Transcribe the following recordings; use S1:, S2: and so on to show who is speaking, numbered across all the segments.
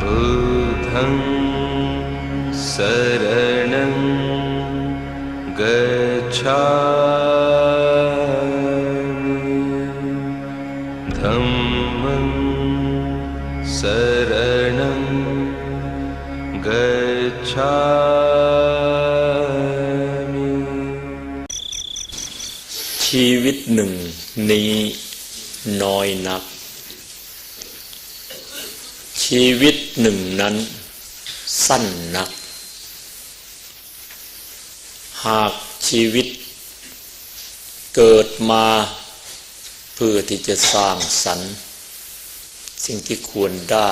S1: बुद्धं शरणं गच्छामि धम्मं शरणं गच्छामि
S2: ชีวิตหนึ่งนี้น้อยนัก ชีวิตหนึ่งนั้น สั้นนัก หากชีวิต เกิดมาเพื่อที่จะสร้างสรรค์ สิ่งที่ควรได้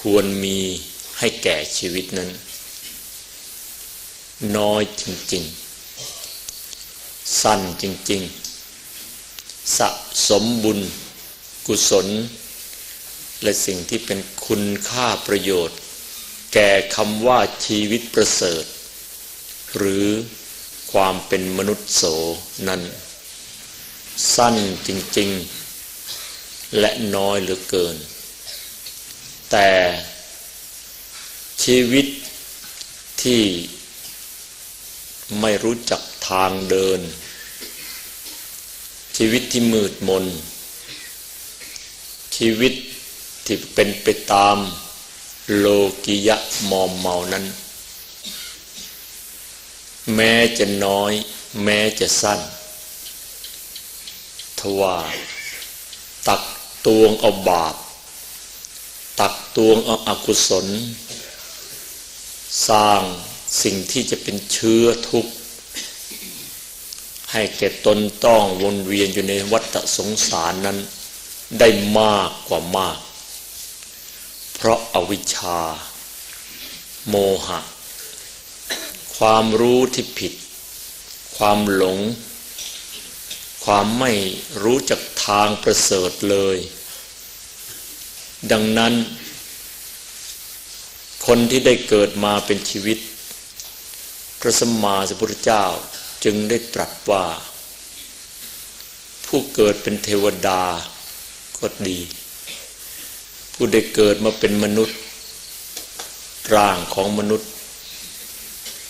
S2: ควรมีให้แก่ชีวิตนั้น น้อยจริง ๆ สั้นจริง ๆ สะสมบุญ กุศล และสิ่งที่เป็นคุณค่าประโยชน์ แก่คำว่าชีวิตประเสริฐ หรือความเป็นมนุษย์โสนั้น สั้นจริงๆ และน้อยเหลือเกิน แต่ชีวิตที่ไม่รู้จักทางเดิน ชีวิตที่มืดมน ชีวิต ที่เป็นไปตามโลกิยะมอมเมานั้น แม้จะน้อย แม้จะสั้น ทว่าตักตวงเอาบาป ตักตวงเอาอากุศล สร้างสิ่งที่จะเป็นเชื้อทุกข์ ให้แก่ตนต้องวนเวียนอยู่ในวัฏสงสารนั้น ได้มากกว่ามาก เพราะอาวิชชา โมหะ ความรู้ที่ผิด ความหลง ความไม่รู้จักทางประเสริฐเลย ดังนั้น คนที่ได้เกิดมาเป็นชีวิต พระสัมมาสัมพุทธเจ้าจึงได้ตรัสว่า ผู้เกิดเป็นเทวดาก็ดี ผู้ได้เกิดมาเป็นมนุษย์ ร่างของมนุษย์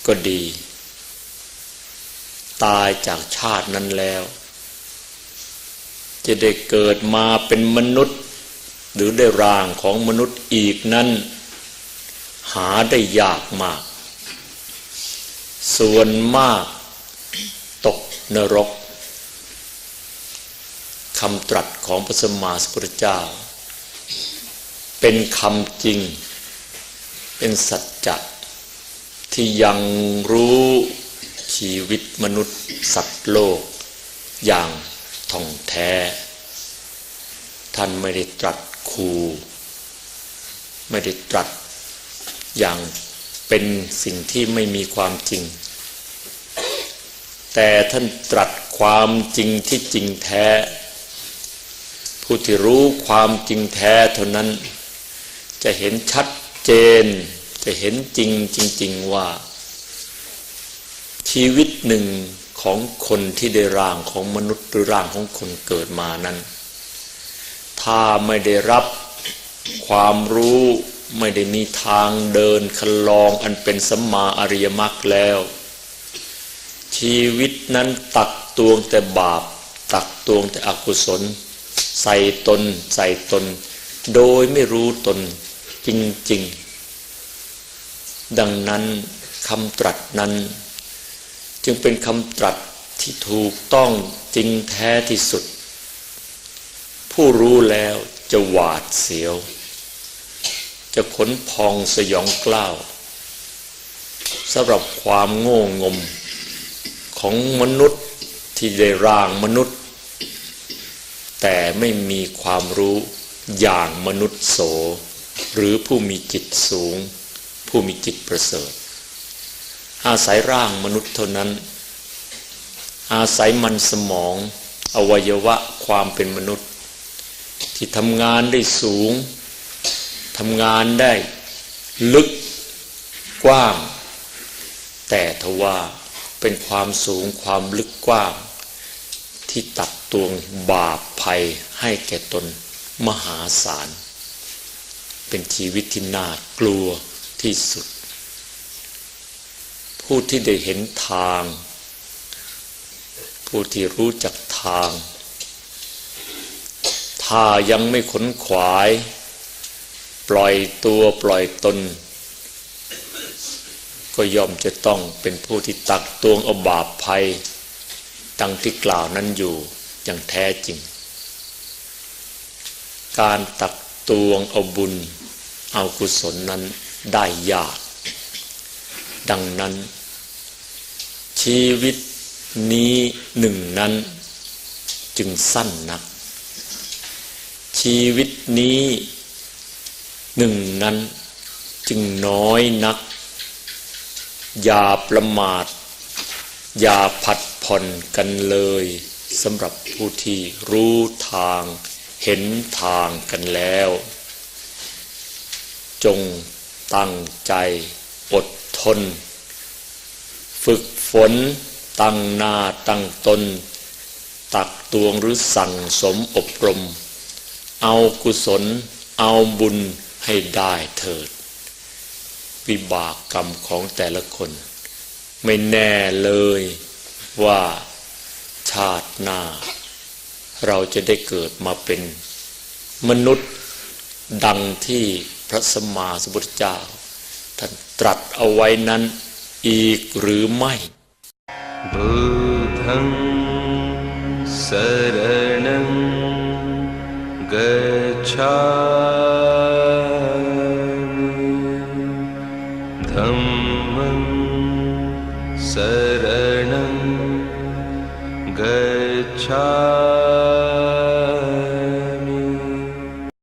S2: ก็ดี ตายจากชาตินั้นแล้ว จะได้เกิดมาเป็นมนุษย์ หรือได้ร่างของมนุษย์อีกนั้น หาได้ยากมาก ส่วนมาก ตกนรกคำตรัสของพระสมมาสัมพุทธเจ้า เป็นคำจริง เป็นสัจจะที่ยังรู้ชีวิตมนุษย์สัตว์โลก อย่างท่องแท้ ท่านไม่ได้ตรัสคูไม่ได้ตรัสอย่างเป็นสิ่งที่ไม่มีความจริง แต่ท่านตรัสความจริงที่จริงแท้ ผู้ที่รู้ความจริงแท้เท่านั้น จะเห็นชัดเจน จะเห็นจริงจริง ๆ ว่า ชีวิตหนึ่งของคนที่ได้ร่างของมนุษย์หรือร่างของคนเกิดมานั้น ถ้าไม่ได้รับความรู้ไม่ได้มีทางเดินคันลองอันเป็นสัมมาอริยมรรคแล้ว ชีวิตนั้นตักตวงแต่บาป ตักตวงแต่อกุศล ใส่ตนใส่ตน โดยไม่รู้ตน จริง ๆ ดังนั้นคำตรัสนั้น จึงเป็นคำตรัสที่ถูกต้องจริงแท้ที่สุด ผู้รู้แล้วจะหวาดเสียว จะขนพองสยองกล้าวสำหรับความโง่งมของมนุษย์ที่ได้ร่างมนุษย์ แต่ไม่มีความรู้อย่างมนุษย์โส หรือผู้มีจิตสูง ผู้มีจิตประเสริฐ อาศัยร่างมนุษย์เท่านั้น อาศัยมันสมอง อวัยวะความเป็นมนุษย์ ที่ทำงานได้สูงทำงานได้ลึกกว้าง แต่ทว่าเป็นความสูงความลึกกว้าง ที่ตัดตวงบาปภัยให้แก่ตนมหาศาล เป็นชีวิตที่น่ากลัวที่สุด ผู้ที่ได้เห็นทาง ผู้ที่รู้จักทาง ถ้ายังไม่ขนขวาย ปล่อยตัวปล่อยตน ก็ย่อมจะต้องเป็นผู้ที่ตักตวงเอาบาปภัยดังที่กล่าวนั้นอยู่อย่างแท้จริง การตัก ตวงเอาบุญ เอากุศลนั้นได้ยาก ดังนั้น ชีวิตนี้หนึ่งนั้น จึงสั้นนัก ชีวิตนี้หนึ่งนั้นจึงน้อยนัก อย่าประมาท อย่าผัดผ่อนกันเลยสำหรับผู้ที่รู้ทาง เห็นทางกันแล้ว จงตั้งใจอดทน ฝึกฝนตั้งหน้าตั้งตน ตักตวงหรือสั่งสมอบรม เอากุศล เอาบุญให้ได้เถิด วิบากกรรมของแต่ละคน ไม่แน่เลยว่าชาติหน้า เราจะได้เกิดมาเป็นมนุษย์ดังที่พระสมมาสมุทธเจ้า ท่านตรัสเอาไว้นั้นอีกหรือไม่
S1: बुद्धं शरणं गच्छा धम्मं शरणं गच्छा